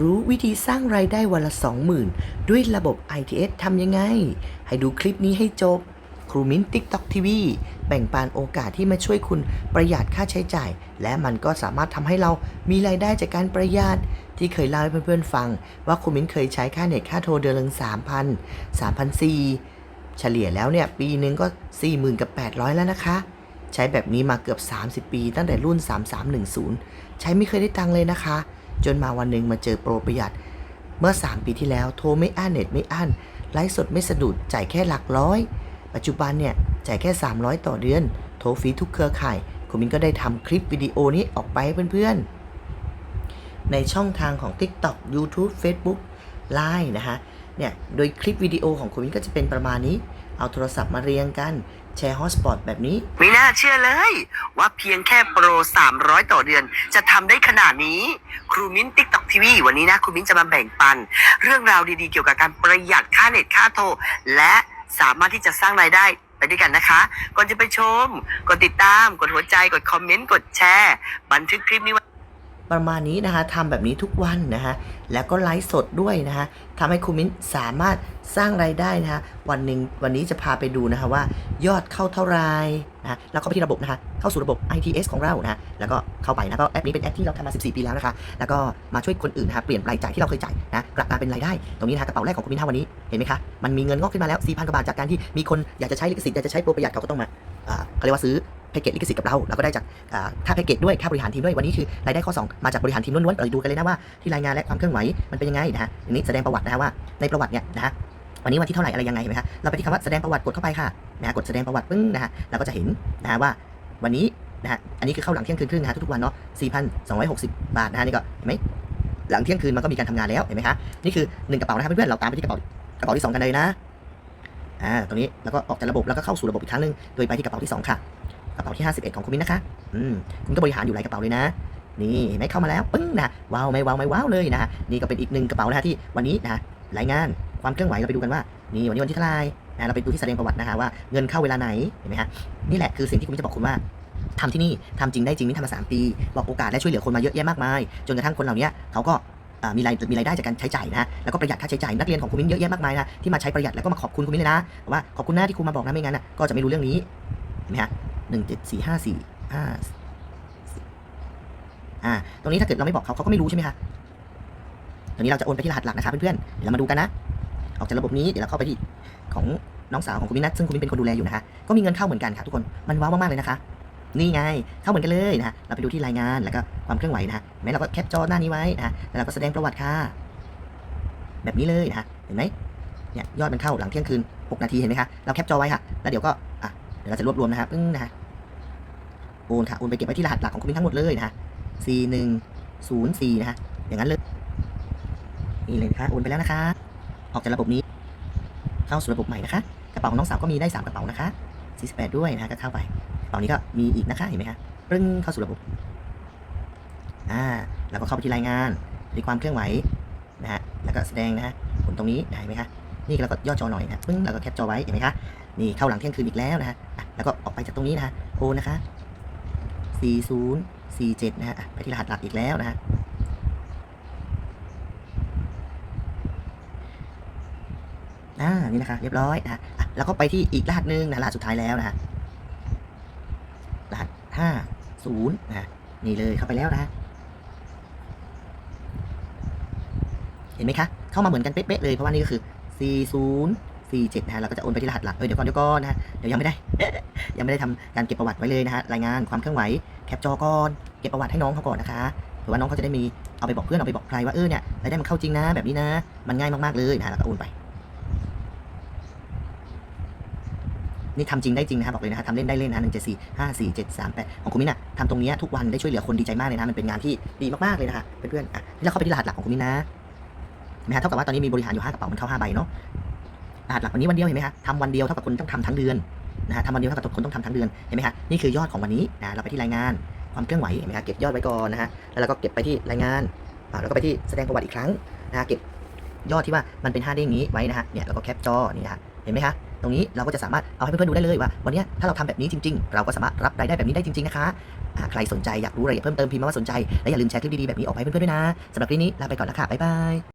รู้วิธีสร้างรายได้วันละ 20,000 ด้วยระบบ ITS ทำยังไง ให้ดูคลิปนี้ให้จบ ครูมิ้น TikTok TV แบ่งปันโอกาสที่มาช่วยคุณประหยัดค่าใช้จ่าย และมันก็สามารถทำให้เรามีรายได้จากการประหยัดที่เคยเล่าให้เพื่อนๆฟัง ว่าครูมิ้นเคยใช้ค่าเน็ตค่าโทรเดือนละ3,000 3,400 เฉลี่ยแล้วเนี่ยปีหนึงก็ 40,000กับ800 แล้วนะคะใช้แบบนี้มาเกือบ 30 ปี ตั้งแต่รุ่น 3310 ใช้ไม่เคยได้ตังค์เลยนะคะ จนมาวันหนึ่งมาเจอโปรประหยัด เมื่อ 3 ปีที่แล้วโทรไม่อั้นเน็ตไม่อั้นไลฟ์สดไม่สะดุดจ่ายแค่หลักร้อย ปัจจุบันเนี่ยจ่ายแค่ 300 ต่อเดือน โทรฟรีทุกเครือข่าย คุณมินก็ได้ทำคลิปวิดีโอนี้ออกไปให้เพื่อนๆ ในช่องทางของ TikTok YouTube Facebook Line นะฮะ เนี่ยโดยคลิปวิดีโอของคุณมิ้นก็จะเป็นประมาณนี้ เอาโทรศัพท์มาเรียงกันแชร์ฮอสปอตแบบนี้ ไม่น่าเชื่อเลย ว่าเพียงแค่โปร 300 ต่อเดือน จะทำได้ขนาดนี้ ครูมิ้นติ๊กต็อกทีวีวันนี้นะครูมิ้นจะมาแบ่งปัน เรื่องราวดีๆ เกี่ยวกับการประหยัดค่าเน็ตค่าโทร และสามารถที่จะสร้างรายได้ไปด้วยกันนะคะ ก่อนจะไปชม กดติดตาม กดหัวใจ กดคอมเมนต์ กดแชร์ บันทึกคลิปนี้ไว้ ประมาณนี้นะคะทำแบบนี้ทุกวันนะฮะแล้วก็ไลฟ์สดด้วยนะฮะทำให้คุณมิ้นสามารถสร้างรายได้นะฮะวันหนึ่งวันนี้จะพาไปดูนะคะว่า ยอดเข้าเท่าไหรนะแล้วก็ไปที่ระบบนะฮะเข้าสู่ระบบ ITS ของเรานะะแล้วก็เข้าไปนะเพราะแอปนี้เป็นแอปที่เราทำมา 14 ปีแล้วนะคะ แล้วก็มาช่วยคนอื่นนะฮะเปลี่ยนรายจ่ายที่เราเคยจ่ายนะกลับมาเป็นรายได้ ตรงนี้นะฮะกระเป๋าแรกของคุณมิ้นท่าวันนี้เห็นไหมคะมันมีเงินงอกขึ้นมาแล้ว4,000กว่าบาทจากการที่มีคนอยากจะใช้ลิขสิทธิ์อยากจะใช้โปรประหยัดเขาก็ต้องมาเขาเรียกว่าซื้อ แพ็กเกจลิขสิทธิ์กับเราแล้วก็ได้จากอ่าค่าแพ็กเกจด้วยค่าบริหารทีมด้วยวันนี้คือรายได้ข้อ 2 มาจากบริหารทีมล้วนๆเราดูกันเลยนะว่าที่รายงานและความเคลื่อนไหวมันเป็นยังไงนะฮะอันนี้แสดงประวัตินะฮะว่าในประวัติเนี่ยนะฮะวันนี้วันที่เท่าไหร่อะไรยังไงเห็นไหมฮะเราไปที่คำว่าแสดงประวัติกดเข้าไปค่ะนะฮะกดแสดงประวัติปึ้งนะฮะเราก็จะเห็นนะฮะว่าวันนี้นะฮะอันนี้คือเข้าหลังเที่ยงคืนครึ่งนะฮะทุกๆวันเนาะ4,260 บาทนะฮะนี่ก็เห็นไหมหลังเที่ยงคืนมันก็มีการทำงานแล้วเห็นไหมคะนี่คือหนึ่งกระเป๋านะครับเพื่อนๆเราตามไปที่กระเป๋ากระเป๋าที่สองกันเลยนะอ่าตรงนี้แล้วก็ออกจากระบบแล้วก็เข้าสู่ระบบอีกครั้งหนึงโดยไปที่กระเป๋าที่สองค่ะ กระเป๋าที่ 51 ของคุณมิ้นนะคะ อืม คุณก็บริหารอยู่หลายกระเป๋าเลยนะ นี่เห็นไหมเข้ามาแล้วปึ้งนะว้าวไม่ว้าวไม่ว้าวเลยนะนี่ก็เป็นอีกหนึ่งกระเป๋านะฮะที่วันนี้นะรายงานความเคลื่อนไหวเราไปดูกันว่านี่วันนี้วันที่เท่าไหร่นะเราไปดูที่แสดงประวัตินะฮะว่าเงินเข้าเวลาไหนเห็นไหมฮะนี่แหละคือสิ่งที่คุณจะบอกคุณว่าทำที่นี่ทำจริงได้จริงมิ้นทำมาสามปี บอกโอกาสและช่วยเหลือคนมาเยอะแยะมากมาย จนกระทั่งคนเหล่านี้เขาก็มีรายมีรายได้จากการใช้จ่ายนะแล้วก็ประหยัดค่าใช้จ่ายนักเรียนของคุณมิ้นเยอะแยะมากมายนะที่มาใช้ประหยัดแล้วก็มาขอบคุณคุณมิ้นเลยนะว่าขอบคุณนะที่คุณมาบอกนะไม่งั้นนะก็จะไม่รู้เรื่องนี้เห็นไหมฮะ หนึ่งเจ็ดสี่ห้าสี่ห้าอ่า ตรงนี้ถ้าเกิดเราไม่บอกเขาเขาก็ไม่รู้ใช่ไหมคะตรงนี้เราจะโอนไปที่รหัสหลักนะคะเพื่อนๆเดี๋ยวเรามาดูกันนะ ออกจากระบบนี้เดี๋ยวเราเข้าไปที่ของน้องสาวของคุณมินัทซึ่งคุณมินเป็นคนดูแลอยู่นะคะก็มีเงินเข้าเหมือนกันค่ะทุกคนมันว้าวมากๆเลยนะคะ นี่ไงเข้าเหมือนกันเลยนะฮะเราไปดูที่รายงานแล้วก็ความเคลื่อนไหวนะฮะเห็นไหมเราก็แคปจอหน้านี้ไว้นะฮะแล้วเราก็แสดงประวัติค่ะแบบนี้เลยนะฮะเห็นไหมเนี่ยยอดมันเข้าหลังเที่ยงคืน 6 นาทีเห็นไหมคะ เราแคปจอไว้ค่ะ แล้วเดี๋ยวก็อะ เดี๋ยวเราจะรวบรวมนะฮะปึ้งนะฮะโอนค่ะโอนไปเก็บไว้ที่รหัสหลักของคุณมิ้นทั้งหมดเลยนะฮะ C หนึ่งศูนย์สี่นะฮะอย่างนั้นเลยนี่เลยนะคะโอนไปแล้วนะคะ ออกจากระบบนี้ เข้าสู่ระบบใหม่นะคะกระเป๋าของน้องสาวก็มีได้3กระเป๋านะคะ48ด้วยนะฮะก็เข้าไปกระเป๋านี้ก็มีอีกนะคะเห็นไหมคะปึ้งเข้าสู่ระบบอ่าแล้วก็เข้าไปที่รายงานมีความเคลื่อนไหวนะฮะแล้วก็แสดงนะฮะผลตรงนี้เห็นไหมคะนี่เราก็ย่อจอหน่อยนะปึ้งแล้วก็แคปจอไว้เห็นไหมคะ นี่เข้าหลังเที่ยงคืนอีกแล้วนะฮะแล้วก็ออกไปจากตรงนี้นะฮะโอนนะคะ40 47นะฮะไปที่รหัสหลักอีกแล้วนะฮะอ่านี่นะคะเรียบร้อยนะฮะแล้วก็ไปที่อีกรหัสหนึ่งนะรหัสสุดท้ายแล้วนะฮะรหัส50นะฮะนี่เลยเข้าไปแล้วนะะเห็นไหมคะ เข้ามาเหมือนกันเป๊ะๆเลยเพราะว่านี่ก็คือ 40 47นะฮะเราก็จะโอนไปที่รหัสหลักเอ้ยเดี๋ยวก่อนเดี๋ยวก่อนนะฮะเดี๋ยวยังไม่ได้ ยังไม่ได้ทำการเก็บประวัติไว้เลยนะฮะรายงานความเคลื่อนไหวแคปจอก่อนเก็บประวัติให้น้องเขาก่อนนะคะเผื่อว่าน้องเขาจะได้มีเอาไปบอกเพื่อนเอาไปบอกใครว่าเออเนี่ยรายได้มันเข้าจริงนะ แบบนี้นะ มันง่ายมากๆเลยนะฮะแล้วก็โอนไปนี่ทำจริงได้จริงนะครับบอกเลยนะฮะทำเล่นได้เล่นนะหนึ่งเจ็ดสี่ห้าสี่เจ็ดสามแปดของคุณมิ้นอะทำตรงนี้ทุกวันได้ช่วยเหลือคนดีใจมากเลยนะมันเป็นงานที่ดีมากๆเลยนะคะเพื่อนๆอะนี่เราเข้าไปที่รหัสหลักของคุณมิ้นนะเห็นไหมฮะเท่ากับว่าตอนนี้มีบริหารอยู่ห้ากระเป๋ามันเข้าห้าใบเนาะ รหัสหลักวันนี้วันเดียวเห็นไหมฮะทำวันเดียวเท่ากับคนต้องทำทั้งเดือนนะฮะทำวันเดียวเท่ากับคนต้องทำทั้งเดือนเห็นไหมฮะนี่คือยอดของวันนี้นะเราไปที่รายงานความเคลื่อนไหวเห็นไหมฮะเก็บยอดไว้ก่อนนะฮะแล้วเราก็เก็บไปที่รายงานอ่าแล้วก็ไปที่แสดงประวัติอีกครั้งนะฮะเก็บยอดที่ว่ามันเป็นห้าเด้งนี้ไว้นะฮะเนี่ยแล้วก็แคปจอนี่นะฮะเห็นไหมฮะตรงนี้เราก็จะสามารถเอาให้เพื่อนๆดูได้เลยว่า วันเนี้ยถ้าเราทำแบบนี้จริง ๆ เราก็สามารถรับรายได้แบบนี้ได้จริง ๆ นะคะอ่าใครสนใจอยากรู้รายละเอียดเพิ่มเติมพิมพ์มาว่าสนใจ และอย่าลืมแชร์คลิปดีๆแบบนี้ออกไปเพื่อนๆด้วยนะสำหรับคลิปนี้ลาไปก่อนแล้วค่ะบ๊ายบาย